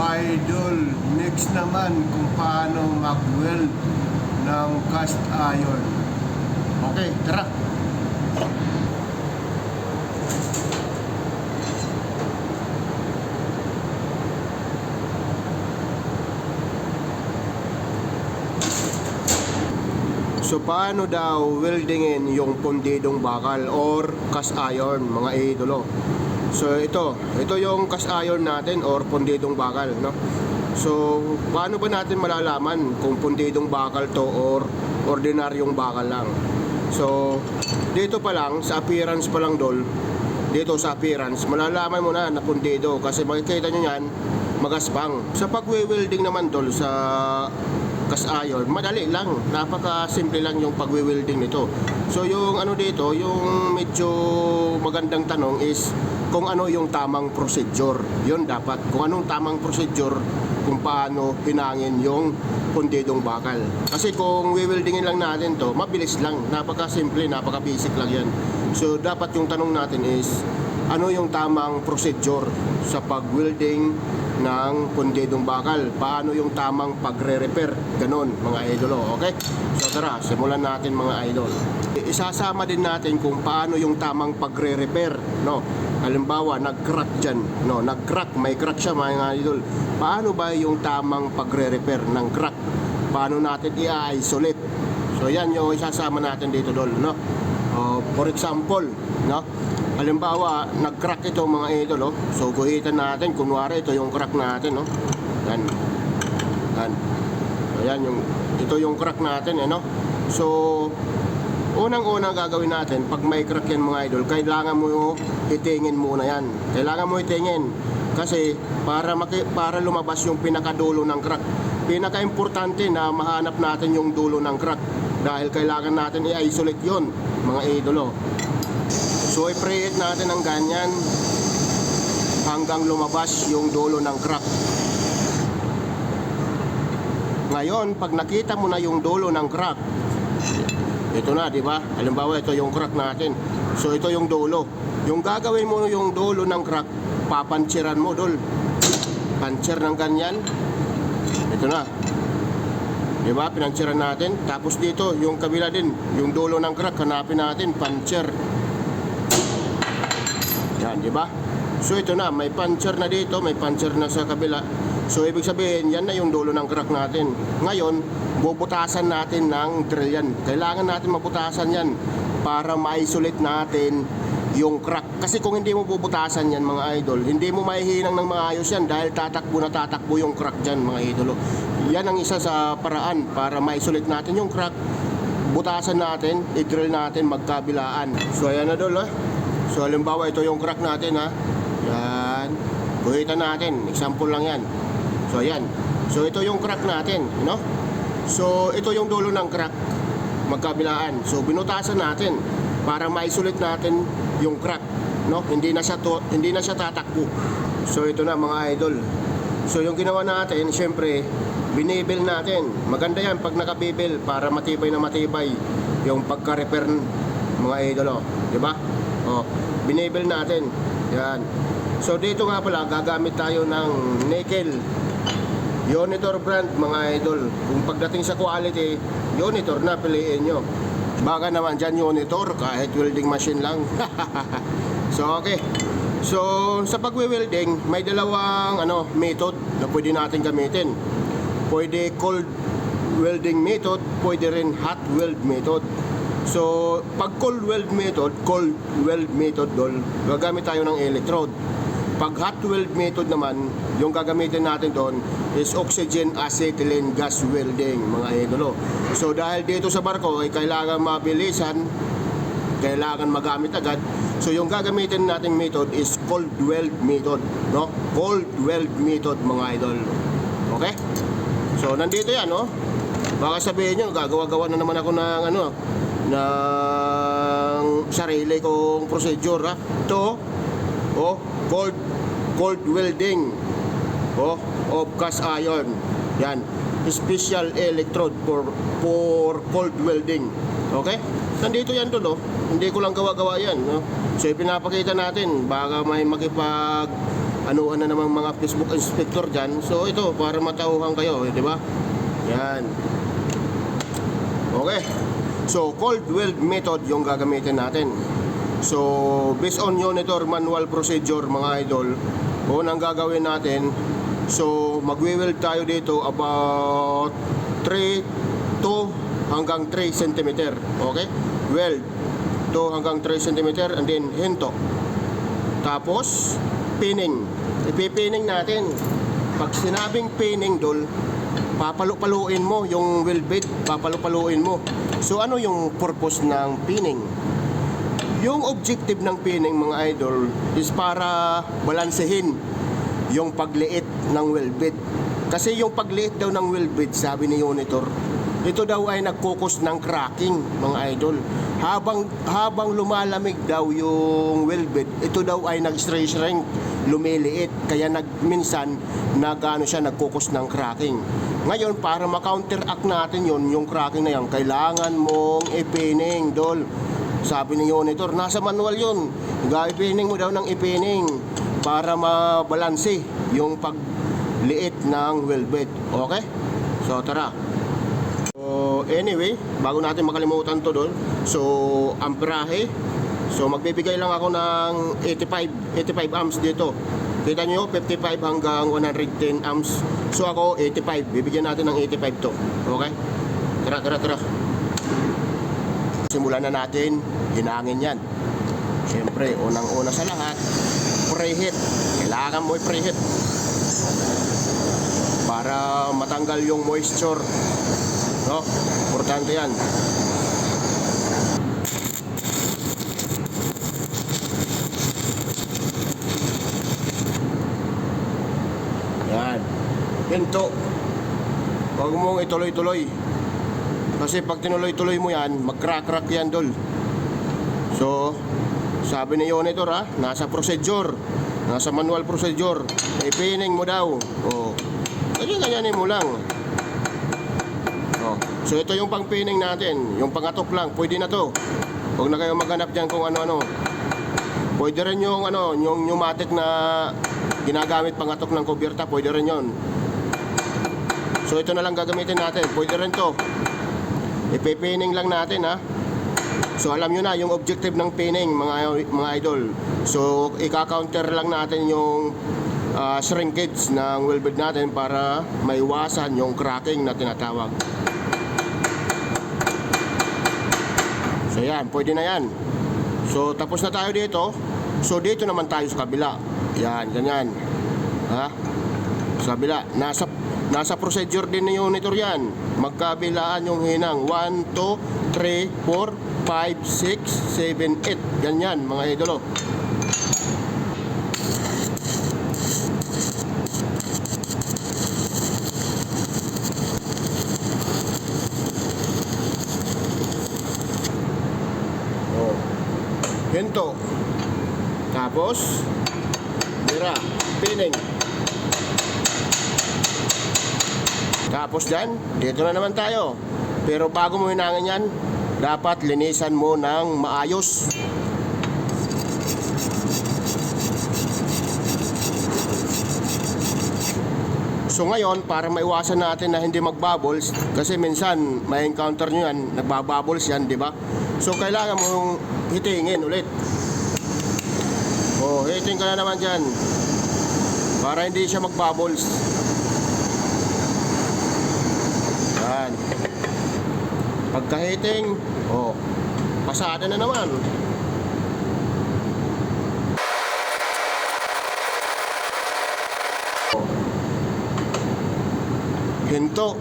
Idol, next naman kung paano mag-weld ng cast iron. Okay, tara. So paano daw weldingin yung pundidong bakal or cast iron mga idolo? So ito, ito yung cast iron natin or pundidong bakal, no? So paano ba natin malalaman kung pundidong bakal to or ordinaryong bakal lang? So dito pa lang sa appearance pa lang dol, dito sa appearance, malalaman mo na na pundido kasi makikita nyo yan magaspang. Sa pagwe-welding naman dol sa cast iron, madali lang. Napaka-simple lang yung pagwe-welding nito. So yung ano dito, yung medyo magandang tanong is kung ano yung tamang procedure. Yun dapat. Kung anong tamang procedure kung paano pinangin yung pundidong bakal. Kasi kung weldingin lang natin to, mabilis lang. Napaka-simple, napaka-basic lang yan. So dapat yung tanong natin is ano yung tamang procedure sa pag-welding ng pundidong bakal. Paano yung tamang pagre-repair. Ganon, mga idolo. Okay? Tara, simulan natin mga idol. Isasama din natin kung paano yung tamang pagre-repair. No? Halimbawa, nag-crack dyan. No? Nag-crack, may crack siya mga idol. Paano ba yung tamang pagre-repair ng crack? Paano natin i-isolate? So yan yung isasama natin dito dol. No? Oh, for example, no? Halimbawa, nag-crack ito mga idol, oh. So, guhitan natin. Kunwari, ito yung crack natin, no? Yan. Yan. So, yan yung, ito yung crack natin, eh, no? So, unang-unang gagawin natin, pag may crack yan mga idol, kailangan mo itingin muna yan. Kailangan mo itingin. Kasi, para, maki, para lumabas yung pinakadulo ng crack, pinaka-importante na mahanap natin yung dulo ng crack. Dahil kailangan natin i-isolate yon mga idolo. So i-preheat natin ng ganyan hanggang lumabas yung dulo ng crack. Ngayon, pag nakita mo na yung dulo ng crack, ito na, di ba? Halimbawa, ito yung crack natin. So ito yung dulo. Yung gagawin mo yung dulo ng crack, papantsiran mo, dol. Pancher ng ganyan. Ito na. Di ba? Pinantsiran natin. Tapos dito, yung kabila din, yung dulo ng crack, hanapin natin, puncher. Yan, di ba? So ito na, may puncher na dito, may puncher na sa kabila. So ibig sabihin, yan na yung dulo ng crack natin. Ngayon, bubutasan natin ng drill yan. Kailangan natin mabutasan yan para ma-isolate natin yung crack. Kasi kung hindi mo bubutasan yan mga idol, hindi mo maihinang ng maayos yan dahil tatakbo na tatakbo yung crack dyan mga idolo. Yan ang isa sa paraan para ma-isolate natin yung crack. Butasan natin, i-drill natin magkabilaan. So ayan na dol ha. So halimbawa ito yung crack natin ha. Yan. Guhitan natin. Example lang yan. So ayan. So ito yung crack natin, no? So ito yung dulo ng crack magkabilaan. So binutasan natin para ma-isolate natin yung crack, no? Hindi na siya to, hindi na siya tatakbo. So ito na mga idol. So yung ginawa natin, syempre, binibel natin. Maganda yan pag nakabibel para matibay na matibay yung pagka-repair mga idol, oh. 'di ba? Oh, binibel natin. Yan. So dito nga pala gagamit tayo ng nickel Unitor brand mga idol. Kung pagdating sa quality, Unitor na piliin nyo. Baka naman dyan Unitor kahit welding machine lang. so okay. So sa pagwe-welding, may dalawang ano method na pwede natin gamitin. Pwede cold welding method, pwede rin hot weld method. So, pag cold weld method, cold weld method dol, gagamit tayo ng electrode. Pag hot weld method naman, yung gagamitin natin doon is oxygen acetylene gas welding, mga idolo. So dahil dito sa barko ay kailangan mabilisan, kailangan magamit agad. So yung gagamitin nating method is cold weld method, no? Cold weld method, mga idol. Okay? So nandito yan, no? Baka sabihin nyo, gagawa-gawa na naman ako ng ano, ng sarili kong procedure, ha? Ito, oh, cold cold welding oh, of cast iron. Yan. Special electrode for for cold welding. Okay? Nandito yan doon, oh. Hindi ko lang gawa-gawa yan, no? So, ipinapakita natin, baka may makipag ano ano namang mga Facebook inspector dyan. So ito, para matauhan kayo, eh, di ba? Yan. Okay. So, cold weld method yung gagamitin natin. So, based on monitor manual procedure mga idol, unang gagawin natin, so magwe-weld tayo dito about 3 to hanggang 3 cm. Okay? Weld to hanggang 3 cm and then hinto. Tapos, pinning. Ipipining natin. Pag sinabing pinning, dol, papalu-paluin mo yung weld bit, papalu-paluin mo. So, ano yung purpose ng pinning? Yung objective ng pinning, mga idol, is para balansehin yung pagliit ng weld bit. Kasi yung pagliit daw ng weld bit, sabi ni Unitor, ito daw ay nagkukos ng cracking, mga idol. Habang habang lumalamig daw yung weld bit, ito daw ay nag-stray shrink, lumiliit. Kaya nag, minsan, nag, ano siya, nagkukos ng cracking. Ngayon, para ma-counteract natin yon yung cracking na yan, kailangan mong ipining, dol. Sabi ni Unitor, nasa manual yun. Gaipining mo daw ng ipining para mabalanse yung pagliit ng weld bit. Okay? So, tara. So, anyway, bago natin makalimutan to doon, so, amperahe. So, magbibigay lang ako ng 85, 85 amps dito. Kita nyo, 55 hanggang 110 amps. So, ako, 85. Bibigyan natin ng 85 to. Okay? Tara, tara, tara. Simulan na natin, hinangin yan. Siyempre, unang-una sa lahat, preheat. Kailangan mo i-preheat. Para matanggal yung moisture. No? Importante yan. Yan. Pinto. Huwag mong ituloy-tuloy. Kasi pag tinuloy-tuloy mo yan, mag-crack-crack yan, dol. So, sabi ni Yonitor ha, nasa procedure. Nasa manual procedure. Ipining mo daw. Oh. Ganyan-ganyanin mo lang. Oh. So, ito yung pang-pining natin. Yung pangatok lang. Pwede na to. Huwag na kayo maghanap dyan kung ano-ano. Pwede rin yung ano, yung pneumatic na ginagamit pangatok ng kubirta, pwede rin yon. So ito na lang gagamitin natin. Pwede rin to. Ipipining lang natin ha. So alam nyo na yung objective ng pinning mga mga idol. So ika-counter lang natin yung ah, shrinkage ng weld bed natin para maiwasan yung cracking na tinatawag. So yan, pwede na yan. So tapos na tayo dito. So dito naman tayo sa kabila. Yan, ganyan. Ha? Sa kabila. Nasa nasa procedure din ni monitor yan. Magkabilaan yung hinang. 1, 2, 3, 4, 5, 6, 7, 8. Ganyan mga idolo. Oh. Ganito. Tapos, mira, pining. Tapos dyan, dito na naman tayo. Pero bago mo hinangin yan, dapat linisan mo ng maayos. So ngayon, para maiwasan natin na hindi magbubbles, kasi minsan may encounter nyo yan, nagbabubbles yan, di ba? So kailangan mong hitingin ulit. Oh, hiting ka na naman dyan. Para hindi siya magbubbles. Yan. Pagka-hiting, oh, pasada na naman. Hinto.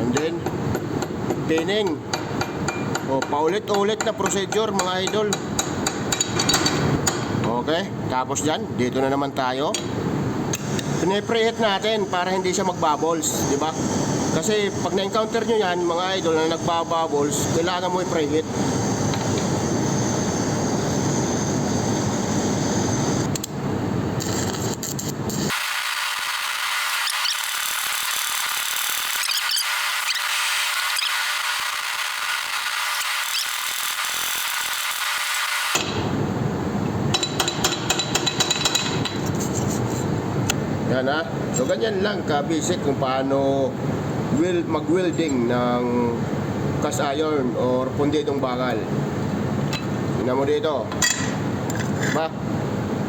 And then, pinning. O, paulit-ulit na procedure mga idol. Okay, tapos dyan, dito na naman tayo. Pinipreheat natin para hindi siya magbubbles, di ba? Kasi pag na-encounter nyo yan, mga idol na nagbabubbles, kailangan mo i-private. Yan ha. So ganyan lang ka-basic kung paano will mag-welding ng cast iron or punditong bakal. Tingnan mo dito. Ba?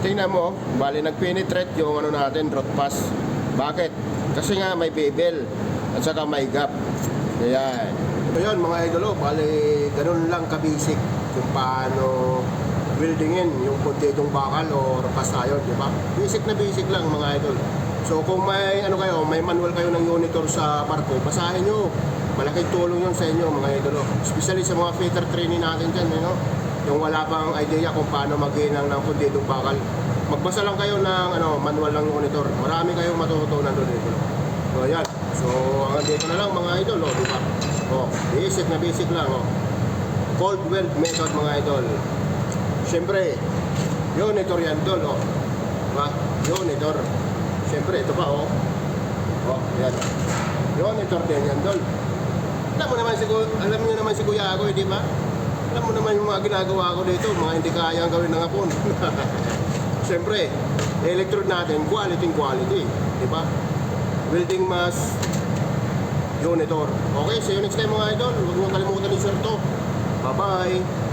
Tingnan mo, bali nag-penetrate yung ano natin, rot pass. Bakit? Kasi nga may bevel at saka may gap. Ayan. So yun mga idolo, bali ganun lang ka-basic kung paano weldingin yung punditong bakal or cast iron, di ba? Basic na basic lang mga idol. So kung may ano kayo, may manual kayo ng monitor sa barko, basahin nyo. Malaking tulong yun sa inyo mga idolo. Especially sa mga fitter training natin dyan, you know? yung wala pang idea kung paano maghinang ng punditong bakal. Magbasa lang kayo ng ano, manual ng monitor. Marami kayong matututunan doon dito. So ayan. So hanggang dito na lang mga idol, oh, di ba? Oh, basic na basic lang, oh. Cold weld method mga idol. Siyempre, monitor yan doon, oh. Diba? Monitor. Siyempre, ito pa, oh. Oh, yan. Monitor din yan doon. Alam mo naman si alam niyo naman si Kuya ako, eh, di ba? Alam mo naman yung mga ginagawa ko dito, mga hindi kayang gawin ng hapon. Siyempre, electrode natin, quality quality, di ba? Welding mask, monitor. Okay, see you next time mga idol. Huwag niyo kalimutan i-share to. Bye-bye.